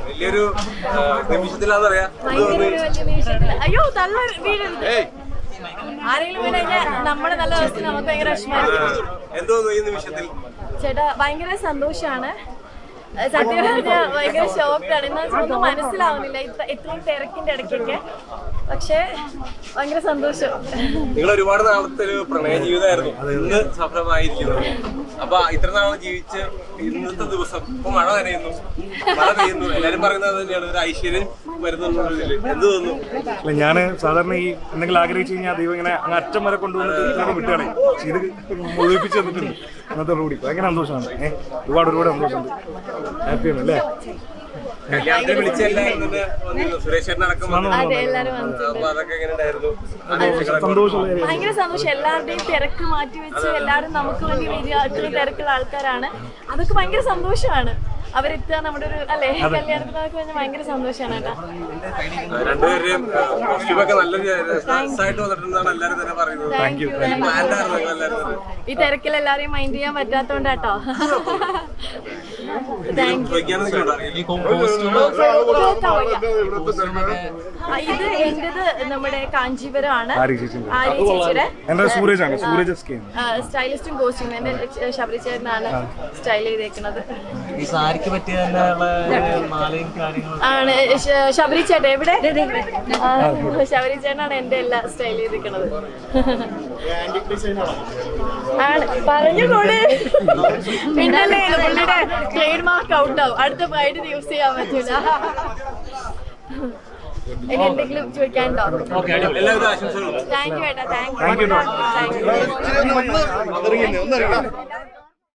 വലിയൊരു ആ, നിമിഷത്തിലാന്നറിയാം ഭയങ്കര ഒരു വലിയ നിമിഷത്തിൽ. അയ്യോ തള്ള വീഴരുത് ആരെങ്കിലും വീണ് കഴിഞ്ഞാൽ നമ്മുടെ നല്ല അവസ്ഥ നമുക്ക് ഭയങ്കര വിഷമമായിരിക്കും. എന്തോന്നു ഈ നിമിഷത്തിൽ? ചേട്ടാ ഭയങ്കര സന്തോഷാണ്. സത്യം പറഞ്ഞാൽ ഭയങ്കര ഷോക്കാണ് എന്ന് വെച്ചാൽ ഒന്നും മനസ്സിലാവുന്നില്ല. ഇത്ര ഇത്രയും തിരക്കിന്റെ ഇടയ്ക്കൊക്കെ. പക്ഷേ ഭയങ്കര സന്തോഷം. നിങ്ങൾ ഒരുപാട് നാളത്തെ ഒരു പ്രണയ ജീവിതമായിരുന്നു. ഇന്ന് സഫലമായിരിക്കുന്നത് അപ്പൊ ഇത്ര നാൾ ജീവിച്ച് ഇന്നത്തെ ദിവസം ഇപ്പൊ മഴ നനയുന്നു. മഴ പെയ്യുന്നു. എല്ലാരും പറയുന്നത് തന്നെയാണ്. ഒരു ഐശ്വര്യം വരുന്നുള്ളതിൽ എന്ത് തോന്നുന്നു? അല്ല ഞാൻ സാധാരണ ഈ എന്തെങ്കിലും ആഗ്രഹിച്ചു കഴിഞ്ഞാൽ ദൈവം ഇങ്ങനെ അങ്ങ് അറ്റം വരെ കൊണ്ടുവന്നിട്ട് വിട്ടുകയാണെങ്കിൽ വിട്ടുകളെ ഇത് മുഴുവിപ്പിച്ച് തന്നിട്ടുണ്ട്. ഇന്നത്തെ കൂടി ഭയങ്കര സന്തോഷമാണ്. ഏഹ് ഒരുപാട് ഒരുപാട് സന്തോഷമുണ്ട്. ഹാപ്പിയാണ് അല്ലേ ഭയങ്കര സന്തോഷം. എല്ലാവരുടെയും തിരക്ക് മാറ്റി വെച്ച് എല്ലാവരും നമുക്ക് വേണ്ടി വരിക ഇത്രയും തിരക്കുള്ള ആൾക്കാരാണ്. അതൊക്കെ ഭയങ്കര സന്തോഷമാണ്. അവരെത്തുക നമ്മുടെ ഒരു അല്ലേ? കല്യാണത്തിനൊക്കെ ഭയങ്കര സന്തോഷമാണ് കേട്ടോ. ഈ തിരക്കിൽ എല്ലാരെയും മൈൻഡ് ചെയ്യാൻ പറ്റാത്തോണ്ട് കേട്ടോ താങ്ക് ഇത് എന്റേത് നമ്മുടെ കാഞ്ചീപുരം ആണ് ആര്യ ചേച്ചിയുടെ? സൂരജ് എസ് കെ സ്റ്റൈലിസ്റ്റും കോസ്റ്റ്യൂം എന്റെ ശബരി ചേട്ടനാണ് സ്റ്റൈൽ ചെയ്തേക്കുന്നത്. ഈ സാരിക്ക് പറ്റിയ ആണ് ശബരി ചേട്ടൻ എവിടെ? ശബരി ചേട്ടനാണ് എന്റെ എല്ലാം സ്റ്റൈൽ ചെയ്തിരിക്കുന്നത് ആണ് പറഞ്ഞുകൂടെ. പിന്നല്ലേ പുള്ളിയുടെ ട്രേഡ് മാർക്ക് ഔട്ട് ആവും. അടുത്ത ബ്രൈഡിന് യൂസ് ചെയ്യാൻ പറ്റൂല. എന്തെങ്കിലും ചോദിക്കാനുണ്ടോ താങ്ക് യു ഏട്ടാ. Thank you. Thank you